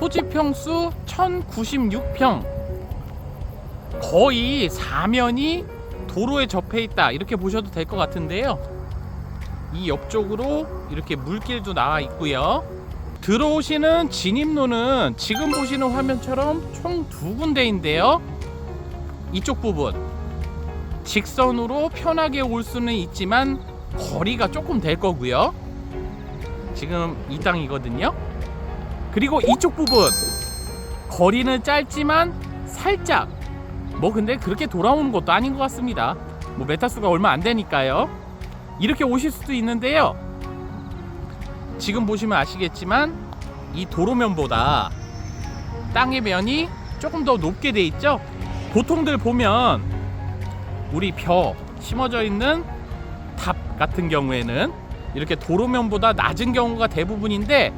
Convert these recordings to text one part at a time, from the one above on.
토지 평수 1096평. 거의 사면이 도로에 접해 있다. 이렇게 보셔도 될 것 같은데요. 이 옆쪽으로 이렇게 물길도 나와 있고요. 들어오시는 진입로는 지금 보시는 화면처럼 총 두 군데인데요. 이쪽 부분 직선으로 편하게 올 수는 있지만 거리가 조금 될 거고요. 지금 이 땅이거든요. 그리고 이쪽 부분 거리는 짧지만 살짝 뭐 근데 그렇게 돌아오는 것도 아닌 것 같습니다. 뭐 메타수가 얼마 안 되니까요. 이렇게 오실 수도 있는데요. 지금 보시면 아시겠지만 이 도로면보다 땅의 면이 조금 더 높게 돼 있죠. 보통들 보면 우리 벼 심어져 있는 답 같은 경우에는 이렇게 도로면보다 낮은 경우가 대부분인데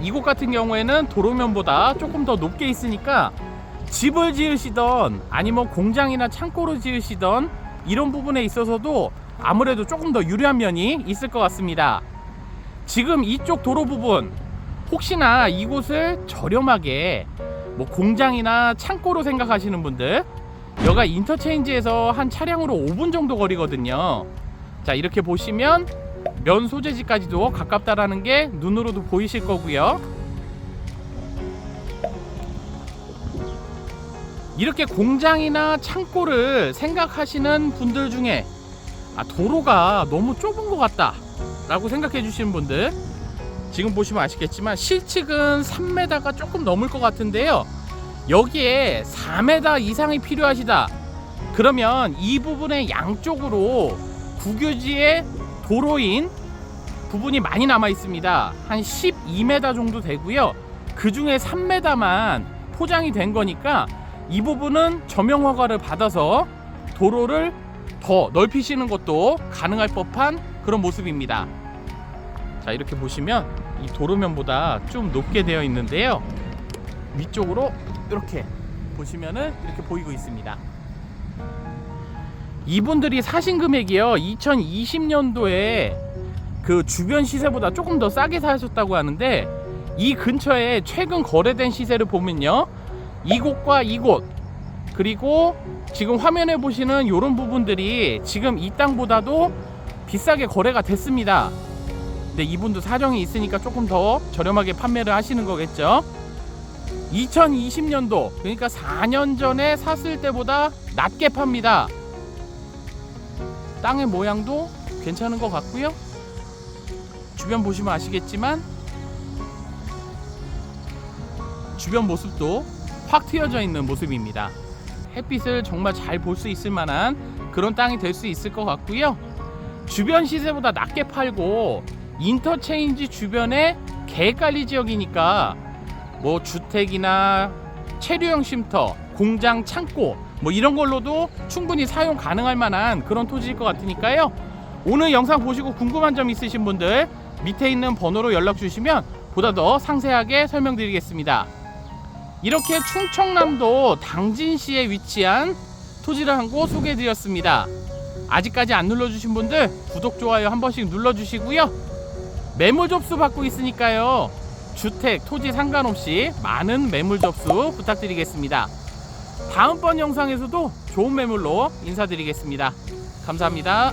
이곳 같은 경우에는 도로면보다 조금 더 높게 있으니까 집을 지으시던 아니면 공장이나 창고를 지으시던 이런 부분에 있어서도 아무래도 조금 더 유리한 면이 있을 것 같습니다. 지금 이쪽 도로 부분 혹시나 이곳을 저렴하게 뭐 공장이나 창고로 생각하시는 분들 여가 인터체인지에서 한 차량으로 5분 정도 거리거든요. 자 이렇게 보시면 면 소재지까지도 가깝다라는 게 눈으로도 보이실 거고요. 이렇게 공장이나 창고를 생각하시는 분들 중에 아, 도로가 너무 좁은 것 같다 라고 생각해 주시는 분들 지금 보시면 아시겠지만 실측은 3m가 조금 넘을 것 같은데요 여기에 4m 이상이 필요하시다 그러면 이 부분의 양쪽으로 국유지의 도로인 부분이 많이 남아 있습니다 한 12m 정도 되고요 그 중에 3m만 포장이 된 거니까 이 부분은 점용 허가를 받아서 도로를 더 넓히시는 것도 가능할 법한 그런 모습입니다. 자 이렇게 보시면 이 도로면보다 좀 높게 되어 있는데요. 위쪽으로 이렇게 보시면은 이렇게 보이고 있습니다. 이분들이 사신 금액이요 2020년도에 그 주변 시세보다 조금 더 싸게 사셨다고 하는데 이 근처에 최근 거래된 시세를 보면요 이곳과 이곳 그리고 지금 화면에 보시는 이런 부분들이 지금 이 땅보다도 비싸게 거래가 됐습니다. 근데 이분도 사정이 있으니까 조금 더 저렴하게 판매를 하시는 거겠죠. 2020년도 그러니까 4년 전에 샀을 때보다 낮게 팝니다. 땅의 모양도 괜찮은 것 같고요. 주변 보시면 아시겠지만 주변 모습도 확 트여져 있는 모습입니다. 햇빛을 정말 잘 볼 수 있을 만한 그런 땅이 될 수 있을 것 같고요. 주변 시세보다 낮게 팔고 인터체인지 주변에 개관리 지역이니까 뭐 주택이나 체류형 쉼터, 공장, 창고 뭐 이런 걸로도 충분히 사용 가능할 만한 그런 토지일 것 같으니까요. 오늘 영상 보시고 궁금한 점 있으신 분들 밑에 있는 번호로 연락 주시면 보다 더 상세하게 설명드리겠습니다. 이렇게 충청남도 당진시에 위치한 토지를 한 곳 소개해드렸습니다. 아직까지 안 눌러주신 분들 구독, 좋아요 한 번씩 눌러주시고요. 매물 접수 받고 있으니까요. 주택, 토지 상관없이 많은 매물 접수 부탁드리겠습니다. 다음번 영상에서도 좋은 매물로 인사드리겠습니다. 감사합니다.